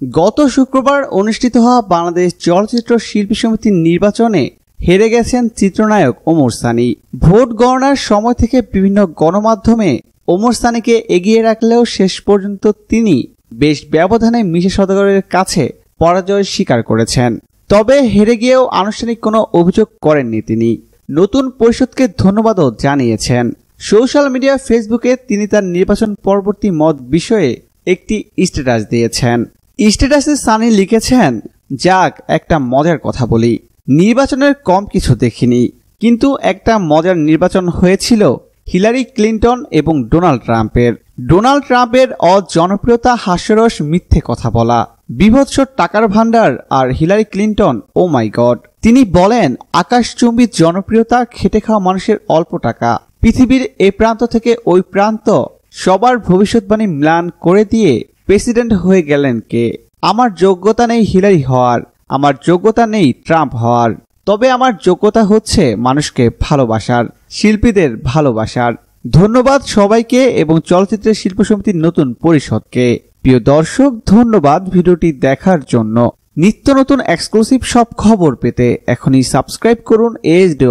গত শুক্রবার অনুষ্ঠিত হওয়া বাংলাদেশ চলচ্চিত্র শিল্পী সমিতির নির্বাচনে হেরে গেছেন চিত্রনায়ক ওমর সানি। ভোট গণনার সময় থেকে বিভিন্ন গণমাধ্যমে ওমর সানিকে এগিয়ে রাখলেও শেষ পর্যন্ত তিনি বেশ ব্যবধানে মিশে সদাগরের কাছে পরাজয় স্বীকার করেছেন। তবে হেরে গিয়েও আনুষ্ঠানিক কোনো অভিযোগ করেননি তিনি। নতুন পরিষদকে ধন্যবাদও জানিয়েছেন। সোশ্যাল মিডিয়া ফেসবুকে তিনি তার নির্বাচন পরবর্তী মত বিষয়ে একটি স্ট্যাটাস দিয়েছেন। স্ট্যাটাসে সানি লিখেছেন, যাক, একটা মজার কথা বলি। নির্বাচনের কম কিছু দেখিনি, কিন্তু একটা মজার নির্বাচন হয়েছিল হিলারি ক্লিন্টন এবং ডোনাল্ড ট্রাম্পের। ডোনাল্ড ট্রাম্পের অজনপ্রিয়তা, হাস্যরস, মিথ্যে কথা বলা, বিভৎস টাকার ভাণ্ডার আর Hillary Clinton oh my god তিনি বলেন, আকাশচুম্বী জনপ্রিয়তা খেটে খাওয়া মানুষের অল্প টাকা। পৃথিবীর এ প্রান্ত থেকে ওই প্রান্ত সবার ভবিষ্যৎবাণী ম্লান করে দিয়ে প্রেসিডেন্ট হয়ে গেলেন কে? আমার যোগ্যতা নেই হিলারি হওয়ার, আমার যোগ্যতা নেই ট্রাম্প হওয়ার। তবে আমার যোগ্যতা হচ্ছে মানুষকে ভালোবাসার, শিল্পীদের ভালোবাসার। ধন্যবাদ সবাইকে এবং চলচ্চিত্রের শিল্প সমিতির নতুন পরিষদকে। প্রিয় দর্শক, ধন্যবাদ ভিডিওটি দেখার জন্য। নিত্য নতুন এক্সক্লুসিভ সব খবর পেতে এখনই সাবস্ক্রাইব করুন এইচ ডি